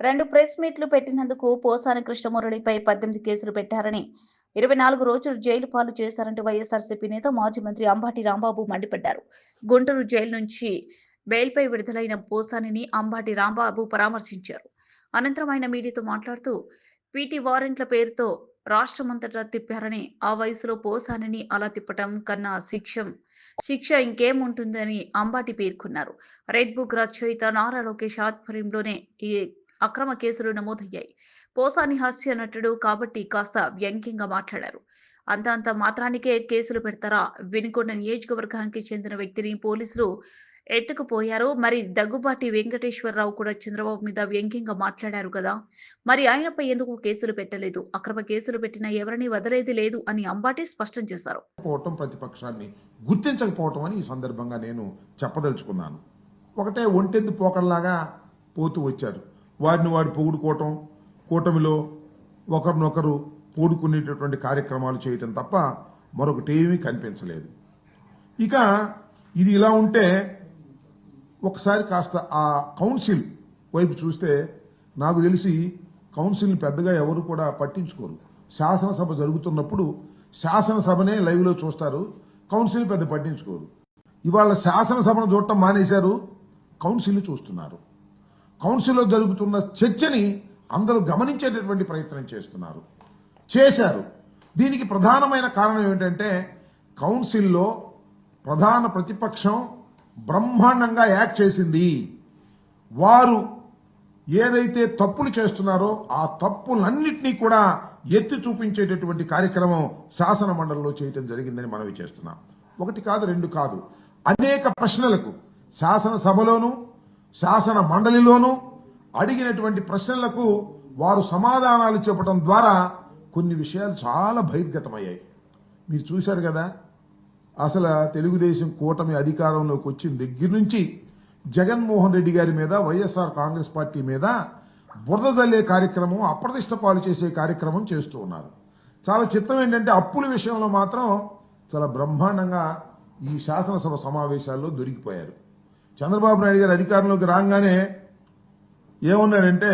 రెండు ప్రెస్ మీట్లు పెట్టినందుకు పోసాని కృష్ణమురళిపై పద్దెనిమిది కేసులు పెట్టారని ఇరవై నాలుగు రోజులు జైలు పాలు చేశారంటూ వైఎస్ఆర్సీపీ నేత మాజీ మంత్రి అంబాటి రాంబాబు మండిపడ్డారు. గుంటూరు జైలు నుంచి బెయిల్పై విడుదలైన పోసానిని అంబాటి రాంబాబు పరామర్శించారు. అనంతరం ఆయన మీడియాతో మాట్లాడుతూ పీటీ వారెంట్ల పేరుతో రాష్ట్రమంతటా తిప్పారని ఆ వయసులో పోసానిని అలా తిప్పటం కన్నా శిక్ష శిక్ష ఇంకేముంటుందని అంబాటి పేర్కొన్నారు. రెడ్ బుక్ రచయిత నారా లోకేష్ ఆధ్వర్యంలోనే ఈ అక్రమ కేసులు నమోదయ్యాయి. పోసాని హాస్య నటుడు కాబట్టి కాస్త వ్యంగ్యంగా మాట్లాడారు. అంత అంత మాత్రానికే కేసులు పెడతారా? వినుకొండ నియోజకవర్గానికి చెందిన వ్యక్తిని పోలీసులు ఎత్తుకుపోయారు. మరి దగ్గుబాటి వెంకటేశ్వరరావు కూడా చంద్రబాబు మీద వ్యంగ్యంగా మాట్లాడారు కదా? మరి ఆయనపై ఎందుకు కేసులు పెట్టలేదు? అక్రమ కేసులు పెట్టిన ఎవరిని వదిలేది లేదు అని అంబాటి స్పష్టం చేశారు. పోవటం ప్రతిపక్షాన్ని గుర్తించకపోవటం అని ఈ సందర్భంగా నేను చెప్పదలుచుకున్నాను. ఒకటే ఒంటెందు పోకర్లాగా పోతూ వచ్చారు. వారిని వాడు పొగుడుకోవటం కూటమిలో ఒకరినొకరు పూడుకునేటటువంటి కార్యక్రమాలు చేయటం తప్ప మరొకటి ఏమీ కనిపించలేదు. ఇక ఇది ఇలా ఉంటే ఒకసారి కాస్త ఆ కౌన్సిల్ వైపు చూస్తే నాకు తెలిసి కౌన్సిల్ని పెద్దగా ఎవరు కూడా పట్టించుకోరు. శాసనసభ జరుగుతున్నప్పుడు శాసనసభనే లైవ్లో చూస్తారు కౌన్సిల్ పెద్ద పట్టించుకోరు. ఇవాళ శాసనసభను చూడటం మానేశారు కౌన్సిల్ చూస్తున్నారు. కౌన్సిల్లో జరుగుతున్న చర్చని అందరూ గమనించేటటువంటి ప్రయత్నం చేస్తున్నారు. చేశారు. దీనికి ప్రధానమైన కారణం ఏమిటంటే కౌన్సిల్లో ప్రధాన ప్రతిపక్షం బ్రహ్మాండంగా యాక్ట్ చేసింది. వారు ఏదైతే తప్పులు చేస్తున్నారో ఆ తప్పులన్నింటినీ కూడా ఎత్తి చూపించేటటువంటి కార్యక్రమం శాసన మండలిలో చేయటం జరిగిందని మనవి చేస్తున్నాం. ఒకటి కాదు రెండు కాదు. అనేక ప్రశ్నలకు శాసనసభలోనూ శాసన మండలిలోనూ అడిగినటువంటి ప్రశ్నలకు వారు సమాధానాలు చెప్పడం ద్వారా కొన్ని విషయాలు చాలా బహిర్గతమయ్యాయి. మీరు చూశారు కదా అసలు తెలుగుదేశం కూటమి అధికారంలోకి వచ్చిన దగ్గర నుంచి జగన్మోహన్ రెడ్డి గారి మీద వైఎస్ఆర్ కాంగ్రెస్ పార్టీ మీద బురద జల్లే కార్యక్రమం అప్రతిష్ట పాలు చేసే కార్యక్రమం చేస్తూ ఉన్నారు. చాలా చిత్రం ఏంటంటే అప్పుల విషయంలో మాత్రం చాలా బ్రహ్మాండంగా ఈ శాసనసభ సమావేశాల్లో దొరికిపోయారు. చంద్రబాబు నాయుడు గారు అధికారంలోకి రాగానే ఏమన్నాడంటే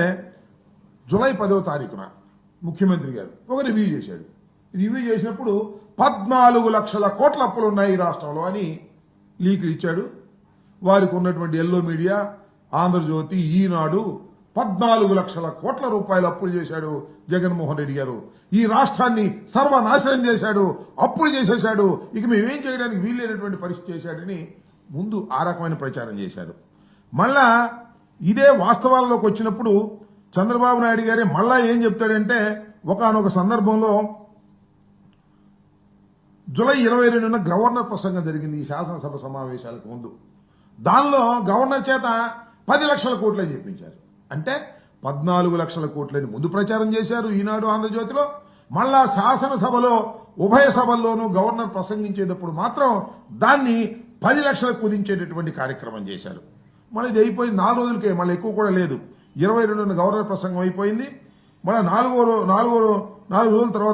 జూలై పదవ తారీఖున ముఖ్యమంత్రి గారు ఒక రివ్యూ చేశాడు. రివ్యూ చేసినప్పుడు పద్నాలుగు లక్షల కోట్ల అప్పులు ఉన్నాయి ఈ రాష్ట్రంలో అని లీకులు ఇచ్చాడు. వారికి ఉన్నటువంటి ఎల్లో మీడియా ఆంధ్రజ్యోతి ఈనాడు పద్నాలుగు లక్షల కోట్ల రూపాయలు అప్పులు చేశాడు జగన్మోహన్ రెడ్డి గారు. ఈ రాష్ట్రాన్ని సర్వనాశనం చేశాడు అప్పులు చేసేశాడు. ఇక మేమేం చేయడానికి వీల్లేనటువంటి పరిస్థితి చేశాడని ముందు ఆ రకమైన ప్రచారం చేశారు. మళ్ళా ఇదే వాస్తవాల్లోకి వచ్చినప్పుడు చంద్రబాబు నాయుడు గారే మళ్ళా ఏం చెప్తాడంటే ఒకనొక సందర్భంలో జూలై ఇరవై రెండున గవర్నర్ ప్రసంగం జరిగింది ఈ శాసనసభ సమావేశాలకు ముందు. దానిలో గవర్నర్ చేత పది లక్షల కోట్లని చెప్పించారు. అంటే పద్నాలుగు లక్షల కోట్లని ముందు ప్రచారం చేశారు ఈనాడు ఆంధ్రజ్యోతిలో. మళ్ళా శాసనసభలో ఉభయ సభల్లోనూ గవర్నర్ ప్రసంగించేటప్పుడు మాత్రం దాన్ని పది లక్షలకు కుదించేటటువంటి కార్యక్రమం చేశారు. మళ్ళీ ఇది అయిపోయింది నాలుగు రోజులకే మళ్ళీ ఎక్కువ కూడా లేదు. ఇరవై రెండున గవర్నర్ ప్రసంగం అయిపోయింది. మళ్ళీ నాలుగో నాలుగో నాలుగు రోజుల తర్వాత